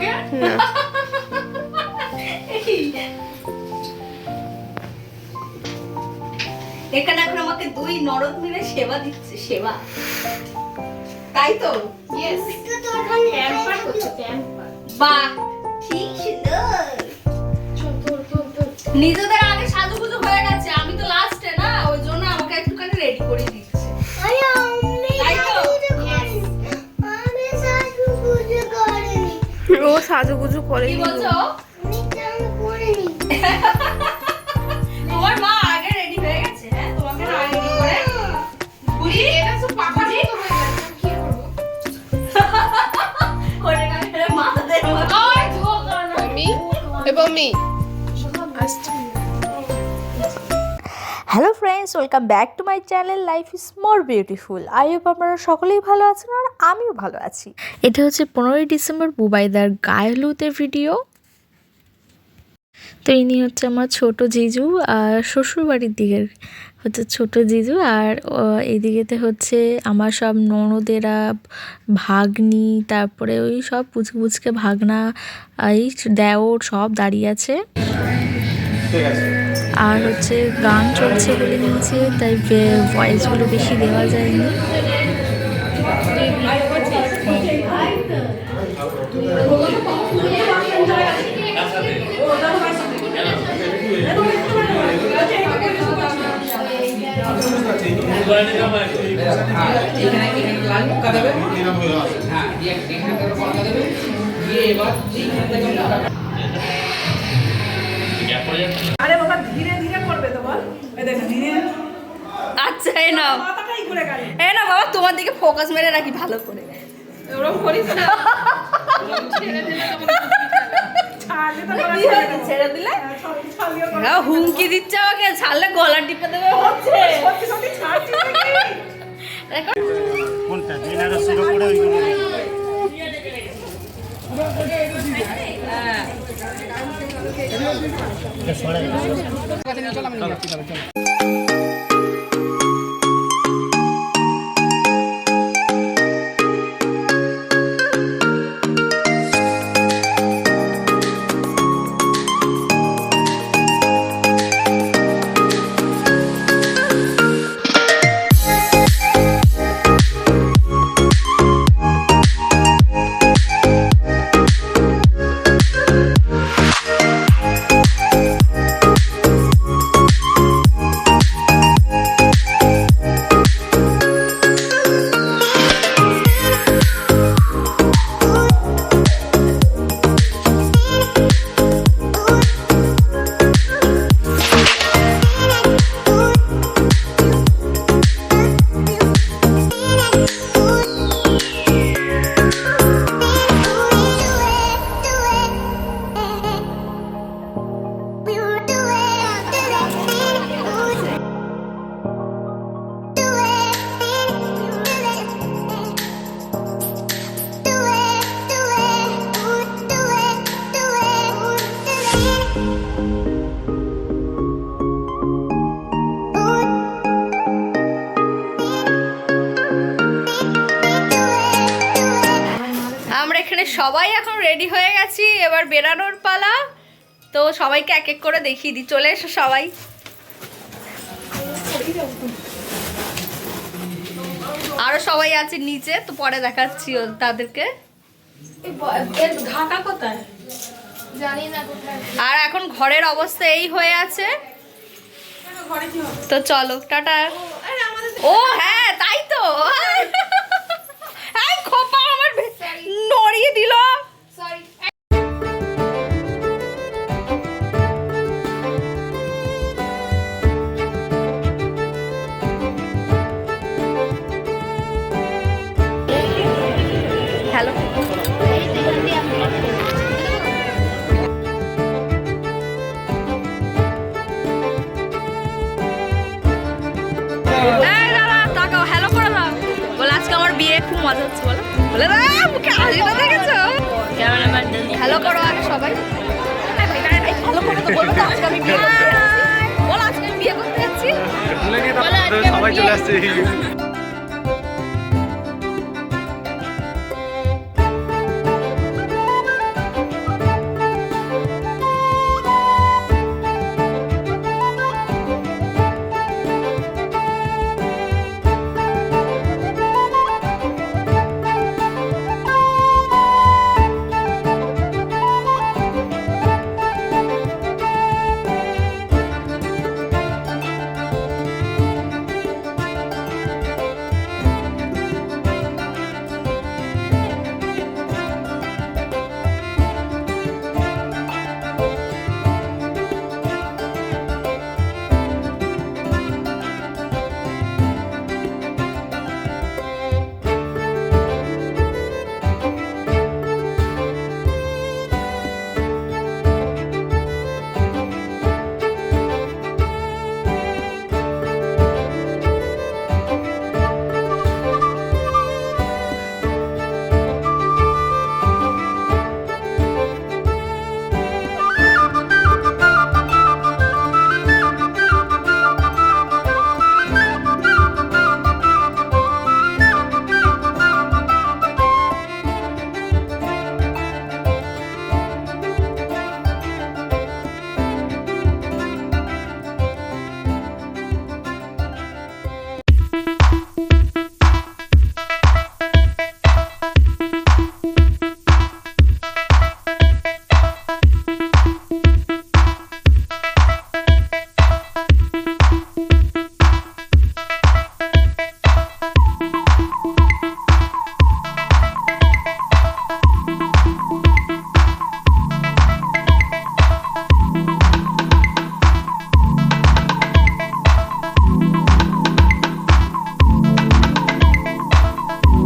আমাকে না এখানে এখন আমাকে দুই নরদ মিলে সেবা দিচ্ছে সেবা। তাই তো? ইয়েস বাহ। ঠিক সুন্দর নিজেদের আগে সাজুগুজু হয়ে গেছে আমি তো লাস্টে ও সাজুগুজু করে কি hello friends welcome back to my channel life is more beautiful I hope আপনারা সকলেই ভালো আছেন আর আমিও ভালো আছি। এটা হচ্ছে পনেরোই ডিসেম্বর বুবাইদার গায়ে হলুদের ভিডিও তো ইনি হচ্ছে আমার ছোট জিজু আর শ্বশুর বাড়ির দিকের হচ্ছে ছোট জিজু আর এদিকেতে হচ্ছে আমার সব ননদেরা, ভাগ্নি, তারপরে ওই সব পুচকে পুচকে ভাগনা এই দেওর সব দাঁড়িয়ে আছে। আর হচ্ছে গান চলছে বলে নিচে তাই ভয়েসগুলো বেশি দেওয়া যায়নি। আরে বাবা ধীরে ধীরে করবে তো বল। এই দেখো ধীরে। আচ্ছা এই নাও। মাথাটাই ঘুরে গেল। এই না বাবা তোমার দিকে ফোকাস মেরে রাখি ভালো করে। ওরকম করিস না। ছেড়ে দিলে ছাড়লিও হ্যাঁ, হুমকি দিচ্ছে আমাকে ছাড়লে গলা টিপে দেবে হচ্ছে কোনটা? আমরা এখানে সবাই এখন রেডি হয়ে গেছি। এবার বেরানোর পালা। তো সবাইকে এক এক করে দেখিয়ে দিই। চলে এসো সবাই। আরও সবাই আছে নিচে তো পরে দেখাচ্ছি তাদেরকে। ঢাকা কোথায়? জানি না আর এখন ঘরের অবস্থা এই হয়ে আছে। তো চলো টাটা। ও হ্যাঁ তাই তো। নড়িয়ে দিল। সরি হ্যালো এই দাঁড়া, তাকাও, hello করে দাও। বলে আজকে আমার বিয়ে খুব মজা হচ্ছে বলো। হ্যালো করো আগে সবাই। হ্যালো করে তো বলব আজকে আমি বিয়ে করতে যাচ্ছি। বলো আজকে আমি বিয়ে করতে যাচ্ছি? সবাই চলে আসছে।